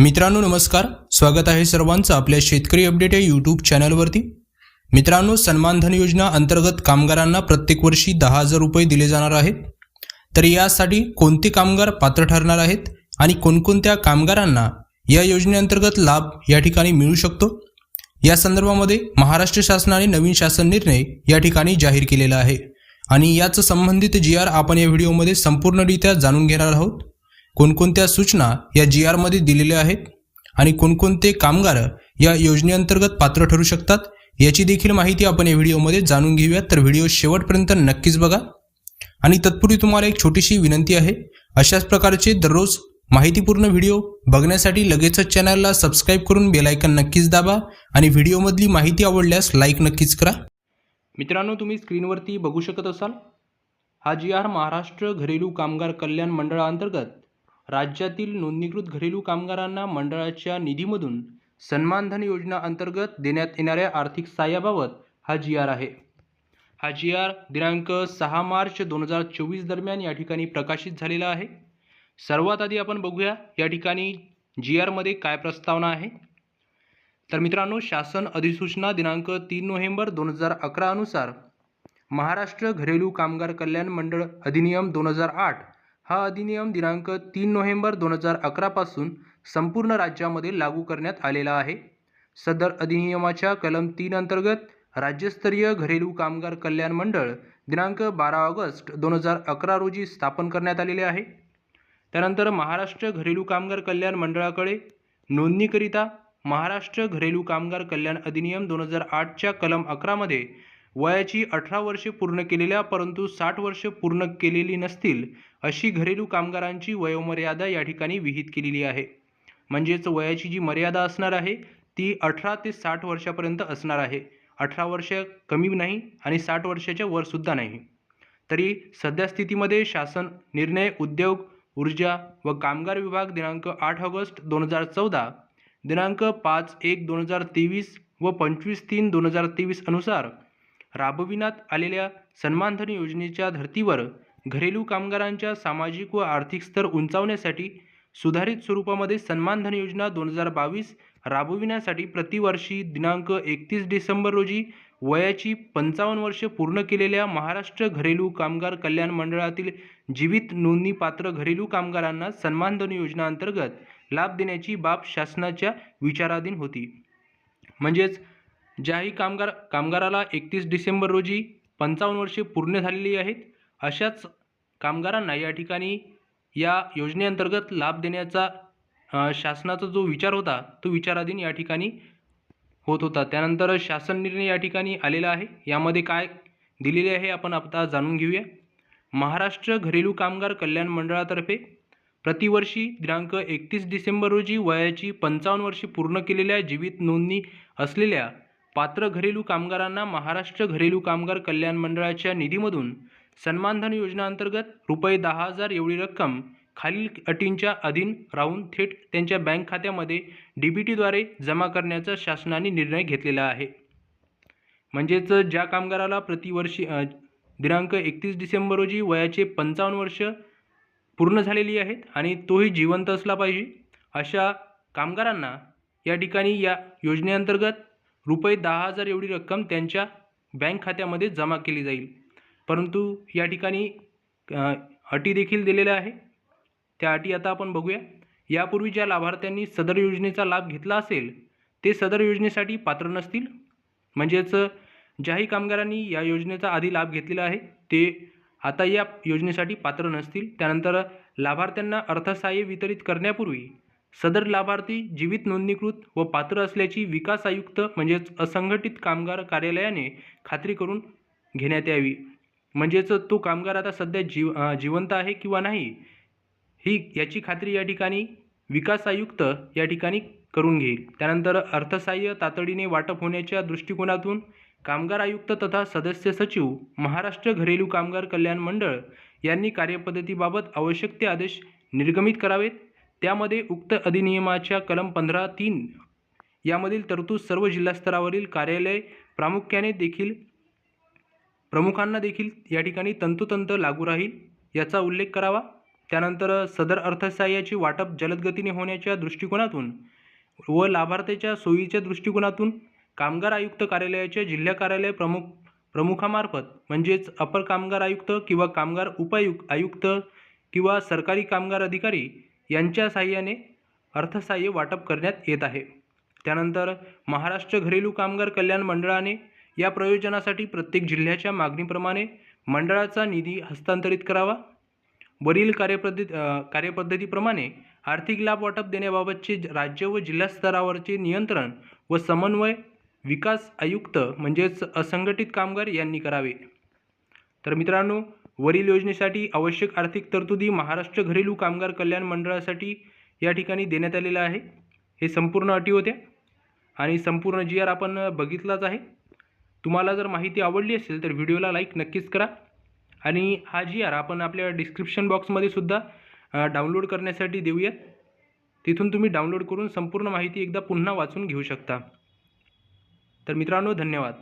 मित्रांनो नमस्कार. स्वागत आहे सर्वांचं आपल्या शेतकरी अपडेट या यूट्यूब चॅनलवरती. मित्रांनो सन्मानधन योजना अंतर्गत कामगारांना प्रत्येक वर्षी दहा हजार रुपये दिले जाणार आहेत. तर यासाठी कोणते कामगार पात्र ठरणार आहेत आणि कोणकोणत्या कामगारांना या योजनेअंतर्गत लाभ या ठिकाणी मिळू शकतो? या संदर्भामध्ये महाराष्ट्र शासनाने नवीन शासन निर्णय या ठिकाणी जाहीर केलेला आहे. आणि याचं संबंधित जी आर आपण या व्हिडिओमध्ये संपूर्णरित्या जाणून घेणार आहोत. कोणकोणत्या सूचना या जी आरमध्ये दिलेल्या आहेत? आणि कोणकोणते कामगार या योजनेअंतर्गत पात्र ठरू शकतात? याची देखील माहिती आपण या व्हिडिओमध्ये जाणून घेऊयात. तर व्हिडिओ शेवटपर्यंत नक्कीच बघा. आणि तत्पूर्वी तुम्हाला एक छोटीशी विनंती आहे. अशाच प्रकारचे दररोज माहितीपूर्ण व्हिडिओ बघण्यासाठी लगेचच चॅनलला सबस्क्राईब करून बेलायकन नक्कीच दाबा आणि व्हिडिओमधली माहिती आवडल्यास लाईक नक्कीच करा. मित्रांनो तुम्ही स्क्रीनवरती बघू शकत असाल हा जी आर महाराष्ट्र घरेलू कामगार कल्याण मंडळाअंतर्गत राज्यातील नोंदणीकृत घरेलू कामगारांना मंडळाच्या निधीमधून सन्मानधन योजना अंतर्गत देण्यात येणाऱ्या आर्थिक सहाय्याबाबत हा जी आर आहे. हा जी आर दिनांक सहा मार्च दोन हजार चोवीस दरम्यान या ठिकाणी प्रकाशित झालेला आहे. सर्वात आधी आपण बघूया या ठिकाणी जी आरमध्ये काय प्रस्तावना आहे. तर मित्रांनो शासन अधिसूचना दिनांक तीन नोव्हेंबर दोन हजार अकरा अनुसार महाराष्ट्र घरेलू कामगार कल्याण मंडळ अधिनियम दोन हजार आठ हा अधिनियम दिनांक तीन नोव्हेंबर दोन हजार अकरापासून संपूर्ण राज्यामध्ये लागू करण्यात आलेला आहे. सदर अधिनियमाच्या कलम तीन अंतर्गत राज्यस्तरीय घरेलू कामगार कल्याण मंडळ दिनांक बारा ऑगस्ट दोन हजार अकरा रोजी स्थापन करण्यात आलेले आहे. त्यानंतर महाराष्ट्र घरेलू कामगार कल्याण मंडळाकडे नोंदणीकरिता महाराष्ट्र घरेलू कामगार कल्याण अधिनियम दोन हजार आठच्या कलम अकरामध्ये वयाची अठरा वर्षे पूर्ण केलेल्या परंतु साठ वर्षे पूर्ण केलेली नसतील अशी घरेलू कामगारांची वयोमर्यादा या ठिकाणी विहित केलेली आहे. म्हणजेच वयाची जी मर्यादा असणार आहे ती अठरा ते साठ वर्षापर्यंत असणार आहे. अठरा वर्ष कमी नाही आणि साठ वर्षाच्या वरसुद्धा नाही. तरी सध्या स्थितीमध्ये शासन निर्णय उद्योग ऊर्जा व कामगार विभाग दिनांक आठ ऑगस्ट दोन हजार चौदा दिनांक पाच एक दोन हजार तेवीस व पंचवीस तीन दोन हजार तेवीस अनुसार राबविण्यात आलेल्या सन्मानधन योजनेच्या धर्तीवर घरेलू कामगारांच्या सामाजिक व आर्थिक स्तर उंचावण्यासाठी सुधारित स्वरूपामध्ये सन्मानधन योजना दोन हजार बावीस राबविण्यासाठी प्रतिवर्षी दिनांक एकतीस डिसेंबर रोजी वयाची पंचावन्न वर्षे पूर्ण केलेल्या महाराष्ट्र घरेलू कामगार कल्याण मंडळातील जीवित नोंदणीपात्र घरेलू कामगारांना सन्मानधन योजना अंतर्गत लाभ देण्याची बाब शासनाच्या विचाराधीन होती. म्हणजेच ज्याही कामगार कामगाराला एकतीस डिसेंबर रोजी पंचावन्न वर्षे पूर्ण झालेली आहेत अशाच कामगारांना या ठिकाणी या योजनेअंतर्गत लाभ देण्याचा शासनाचा जो विचार होता तो विचाराधीन या ठिकाणी होत होता. त्यानंतर शासन निर्णय या ठिकाणी आलेला आहे. यामध्ये काय दिलेले आहे आपण आता जाणून घेऊया. महाराष्ट्र घरेलू कामगार कल्याण मंडळातर्फे प्रतिवर्षी दिनांक एकतीस डिसेंबर रोजी वयाची पंचावन्न वर्षे पूर्ण केलेल्या जीवित नोंदणी असलेल्या पात्र घरेलू कामगारांना महाराष्ट्र घरेलू कामगार कल्याण मंडळाच्या निधीमधून सन्मानधन योजनांतर्गत रुपये दहा हजार एवढी रक्कम खालील अटींच्या अधीन राहून थेट त्यांच्या बँक खात्यामध्ये डी बी टीद्वारे जमा करण्याचा शासनाने निर्णय घेतलेला आहे. म्हणजेच ज्या कामगाराला प्रतिवर्षी दिनांक एकतीस डिसेंबर रोजी वयाचे पंचावन्न वर्ष पूर्ण झालेली आहेत आणि तोही जिवंत असला पाहिजे अशा कामगारांना या ठिकाणी या योजनेअंतर्गत रुपये दहा हजार एवढी रक्कम त्यांच्या बँक खात्यामध्ये जमा केली जाईल. परंतु या ठिकाणी अटी देखील दिलेल्या आहे. त्या अटी आता आपण बघूया. यापूर्वी ज्या लाभार्थ्यांनी सदर योजनेचा लाभ घेतला असेल ते सदर योजनेसाठी पात्र नसतील. म्हणजेच ज्याही कामगारांनी या योजनेचा आधी लाभ घेतलेला आहे ते आता या योजनेसाठी पात्र नसतील. त्यानंतर लाभार्थ्यांना अर्थसहाय्य वितरित करण्यापूर्वी सदर लाभार्थी जीवित नोंदणीकृत व पात्र असल्याची विकास आयुक्त म्हणजेच असंघटित कामगार कार्यालयाने खात्री करून घेण्यात यावी. म्हणजेच तो कामगार आता सध्या जीव जिवंत आहे किंवा नाही ही याची खात्री या ठिकाणी विकास आयुक्त या ठिकाणी करून घेईल. त्यानंतर अर्थसहाय्य तातडीने वाटप होण्याच्या दृष्टिकोनातून कामगार आयुक्त तथा सदस्य सचिव महाराष्ट्र घरेलू कामगार कल्याण मंडळ यांनी कार्यपद्धतीबाबत आवश्यक ते आदेश निर्गमित करावेत. त्यामध्ये उक्त अधिनियमाच्या कलम पंधरा तीन यामधील तरतूद सर्व जिल्हास्तरावरील कार्यालय प्रामुख्याने देखील प्रमुखांना देखील या ठिकाणी तंतोतंत लागू राहील याचा उल्लेख करावा. त्यानंतर सदर अर्थसहाय्याचे वाटप जलदगतीने होण्याच्या दृष्टिकोनातून व लाभार्थ्याच्या सोयीच्या दृष्टिकोनातून कामगार आयुक्त कार्यालयाच्या जिल्हा कार्यालय प्रमुख प्रमुखामार्फत म्हणजेच अपर कामगार आयुक्त किंवा कामगार उपायुक्त आयुक्त किंवा सरकारी कामगार अधिकारी यांच्या साहाय्याने अर्थसहाय्य वाटप करण्यात येत आहे. त्यानंतर महाराष्ट्र घरेलू कामगार कल्याण मंडळाने या प्रयोजनासाठी प्रत्येक जिल्ह्याच्या मागणीप्रमाणे मंडळाचा निधी हस्तांतरित करावा. वरील कार्यपद्धती कार्यपद्धतीप्रमाणे आर्थिक लाभ वाटप देण्याबाबतचे राज्य व जिल्हा स्तरावरचे नियंत्रण व समन्वय विकास आयुक्त म्हणजेच असंघटित कामगार यांनी करावे. तर मित्रांनो वरील योजनेसाठी आवश्यक आर्थिक तरतुदी महाराष्ट्र घरेलू कामगार कल्याण मंडळासाठी या ठिकाणी देण्यात आलेलं आहे. हे संपूर्ण अटी होत्या आणि संपूर्ण जी आर आपण बघितलाच आहे. तुम्हाला जर माहिती आवडली असेल तर व्हिडिओला लाईक नक्कीच करा आणि हा जी आर आपण आपल्या डिस्क्रिप्शन बॉक्समध्ये सुद्धा डाउनलोड करण्यासाठी देऊयात. तिथून तुम्ही डाउनलोड करून संपूर्ण माहिती एकदा पुन्हा वाचून घेऊ शकता. तर मित्रांनो धन्यवाद.